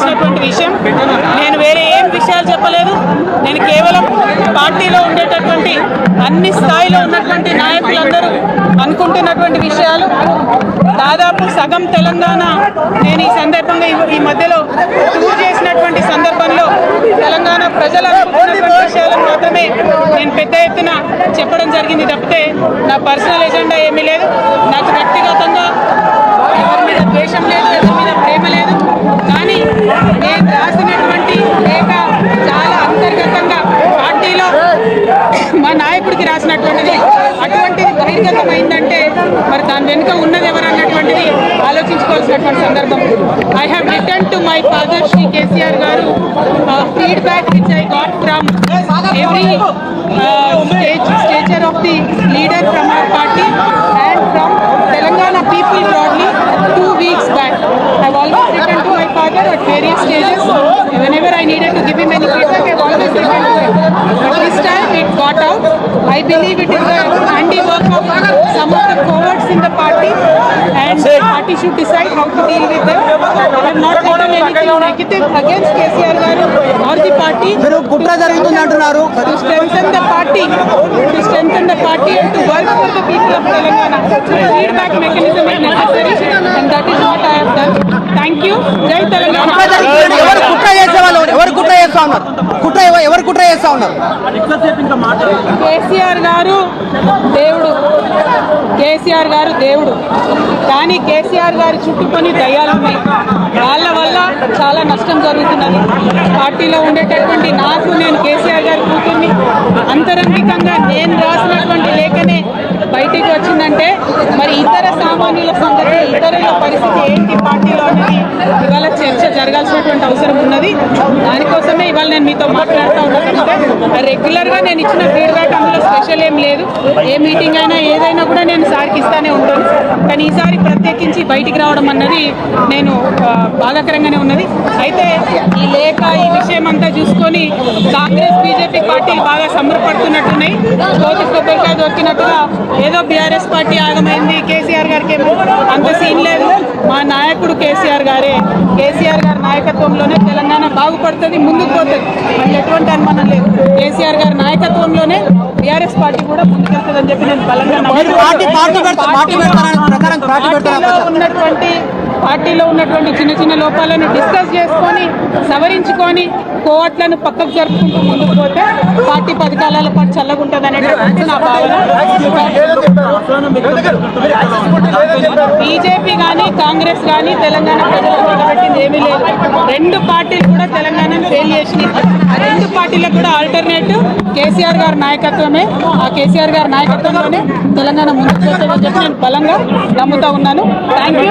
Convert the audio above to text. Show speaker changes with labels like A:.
A: చేసినటువంటి విషయం. నేను వేరే ఏం విషయాలు చెప్పలేదు. నేను కేవలం పార్టీలో ఉండేటటువంటి అన్ని స్థాయిలో ఉన్నటువంటి నాయకులందరూ అనుకుంటున్నటువంటి విషయాలు. దాదాపు సగం తెలంగాణ నేను ఈ సందర్భంగా ఈ- ఈ మధ్యలో టూర్ చేసినటువంటి సందర్భంలో తెలంగాణ ప్రజలు అనుకుంటున్నటువంటి విషయాలను మాత్రమే నేను పెద్ద ఎత్తున చెప్పడం జరిగింది తప్పితే నా పర్సనల్ ఎజెండా ఏమీ లేదు. వెనుక ఉన్నది ఎవరు అన్నటువంటిది ఆలోచించుకోవాల్సినటువంటి సందర్భం. I have written to my father Shri KCR garu feedback which I got from every stage stature of the leader from our party and from Telangana people broadly two weeks back I always written to my father at various stages whenever I needed to give him any feedback I always written to this time it got out I believe it is some of the cowards in the party, and the party should decide how to deal with them. I have not written anything negative against KCR garu or the party.
B: మీరు కుట్ర జరుగుతుంది అంటున్నారు
A: To strengthen the party, to strengthen the party and to work for the people of Telangana. Feedback mechanism is necessary, and that is what I have done. Thank you. Jai Telangana.
B: ఎవరు కుట్ర చేసే వాళ్ళు ఎవరు కుట్ర చేస్తా ఉన్నారు కుట్ర ఎవ- ఎవరు కుట్ర చేస్తా ఉన్నారు
A: కేసీఆర్ గారు దేవుడు. కేసీఆర్ గారు దేవుడు. కానీ కేసీఆర్ గారి చుట్టుకొని దయ్యాలు ఉన్నాయి వాళ్ళ వల్ల చాలా నష్టం జరుగుతున్నది. పార్టీలో ఉండేటటువంటి నాకు నేను కేసీఆర్ గారు కూతుర్ని అంతరంగికంగా నేను రాసినటువంటి పరిస్థితి వచ్చిందంటే మరి ఇతర సామాన్యుల సంగతి ఇతరుల పరిస్థితి ఏంటి పార్టీలో అనేది ఇవాళ చర్చ జరగాల్సినటువంటి అవసరం ఉన్నది. దానికోసమే ఇవాళ నేను మీతో మాట్లాడుతూ ఉన్నాను రెగ్యులర్గా నేను ఇచ్చిన ఫీడ్బ్యాక్ అందులో స్పెషల్ ఏం లేదు. ఏ మీటింగ్ అయినా ఏదైనా కూడా నేను సార్కి ఇస్తానే ఉంటాను. కానీ ఈసారి ప్రత్యేకించి బయటికి రావడం అన్నది నేను బాధాకరంగానే ఉన్నది. అయితే ఈ లేఖ ఈ విషయం అంతా చూసుకొని కాంగ్రెస్ బీజేపీ పార్టీలు బాగా సంబరపడుతున్నట్టున్నాయి. కోతి కొబ్బరికాయ దొరికినట్టుగా ఏదో బీఆర్ఎస్ పార్టీ ఆగమైంది. కేసీఆర్ గారికి అంత సీన్ లేదు. మా నాయకుడు కేసీఆర్ గారే. కేసీఆర్ గారి నాయకత్వంలోనే తెలంగాణ బాగుపడుతుంది ముందుకు పోతుంది. అందులో ఎటువంటి అనుమానం లేదు. కేసీఆర్ గారి నాయకత్వంలోనే బీఆర్ఎస్ పార్టీ కూడా ముందుకెళ్తుందని చెప్పి నేను బలంగా ఉన్నటువంటి పార్టీలో ఉన్నటువంటి చిన్న చిన్న లోపాలను డిస్కస్ చేసుకొని సవరించుకొని కోవట్లను పక్కకు జరుపుకుంటూ ముందుకు పోతే పార్టీ పది కాలాల పాటు చల్లగుంటుంది అనేటువంటి నా భావన బీజేపీ కానీ కాంగ్రెస్ కానీ తెలంగాణ ప్రజలకు నిలబెట్టింది ఏమీ లేదు. రెండు పార్టీలు కూడా తెలంగాణను ఫెయిల్ చేసినాయి. ఆ రెండు పార్టీలకు కూడా ఆల్టర్నేటివ్ కేసీఆర్ గారి నాయకత్వమే. ఆ కేసీఆర్ గారి నాయకత్వంలోనే తెలంగాణ ముందుకు పోతుందని చెప్పి నేను బలంగా నమ్ముతా ఉన్నాను. Thank you